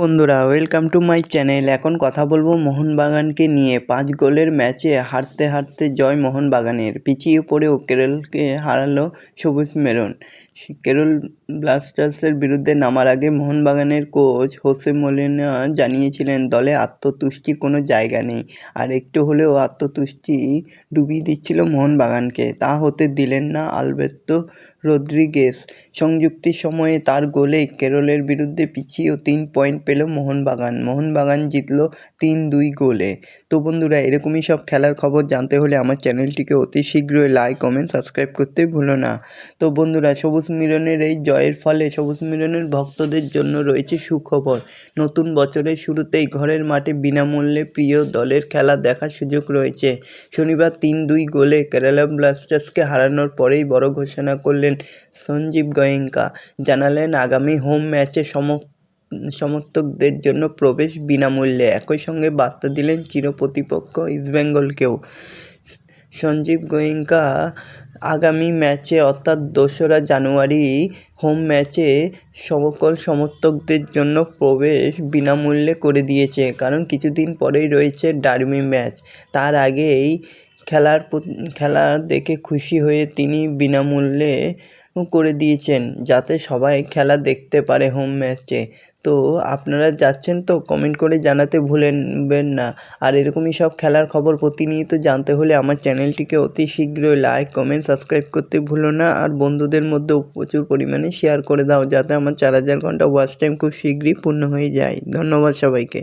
বন্ধুরা welcome to my channel এখন কথা বলব মোহনবাগানকে নিয়ে। পাঁচ গোলের ম্যাচে হারতে হারতে জয় মোহনবাগানের। পিছিয়ে পড়েও কেরলকে হারালো সবুজ মেরন। কেরল ব্লাস্টার্সের বিরুদ্ধে নামার আগে মোহনবাগানের কোচ হোসে মোলিনা জানিয়েছিলেন, দলে আত্মতুষ্টির কোনো জায়গা নেই। আর একটু হলেও আত্মতুষ্টি ডুবিয়ে দিচ্ছিল মোহনবাগানকে। তা হতে দিলেন না আলবের্তো রদ্রিগেস সংযুক্তির সময়ে তার গোলেই কেরলের বিরুদ্ধে পিছিয়েও তিন পয়েন্ট পেল মোহনবাগান। মোহনবাগান জিতলো তিন দুই গোলে। তো বন্ধুরা, এরকমই সব খেলার খবর জানতে হলে আমার চ্যানেলটিকে অতি শীঘ্রই লাইক কমেন্ট সাবস্ক্রাইব করতে ভুলো না। তো বন্ধুরা, সবুজ মিলনের এই জয়ের ফলে সবুজ মিলনের ভক্তদের জন্য রয়েছে সুখবর। নতুন বছরের শুরুতেই ঘরের মাঠে বিনামূল্যে প্রিয় দলের খেলা দেখার সুযোগ রয়েছে। শনিবার তিন দুই গোলে কেরালা ব্লাস্টার্সকে হারানোর পরেই বড় ঘোষণা করলেন সঞ্জীব গোয়েঙ্কা। জানালেন, আগামী হোম ম্যাচে সম সমর্থকদের জন্য প্রবেশ বিনামূল্যে। একই সঙ্গে বার্তা দিলেন চিরপ্রতিপক্ষ ইস্টবেঙ্গলকেও। সঞ্জীব গোয়েঙ্কা আগামী ম্যাচে, অর্থাৎ দোসরা জানুয়ারি হোম ম্যাচে সকল সমর্থকদের জন্য প্রবেশ বিনামূল্যে করে দিয়েছে। কারণ কিছুদিন পরেই রয়েছে ডার্মি ম্যাচ। তার আগেই খেলার খেলা দেখে খুশি হয়ে তিনি বিনামূল্যে করে দিয়েছেন, যাতে সবাই খেলা দেখতে পারে হোম ম্যাচে তো আপনারা যাচ্ছেন তো? কমেন্ট করে জানাতে ভুলবেন না। আর এরকমই সব খেলার খবর প্রতিনিয়ত জানতে হলে আমার চ্যানেলটিকে অতি শীঘ্রই লাইক কমেন্ট সাবস্ক্রাইব করতে ভুলো না। আর বন্ধুদের মধ্যেও প্রচুর পরিমাণে শেয়ার করে দাও, যাতে আমার চার হাজার ঘণ্টা ওয়াচ টাইম খুব শীঘ্রই পূর্ণ হয়ে যায়। ধন্যবাদ সবাইকে।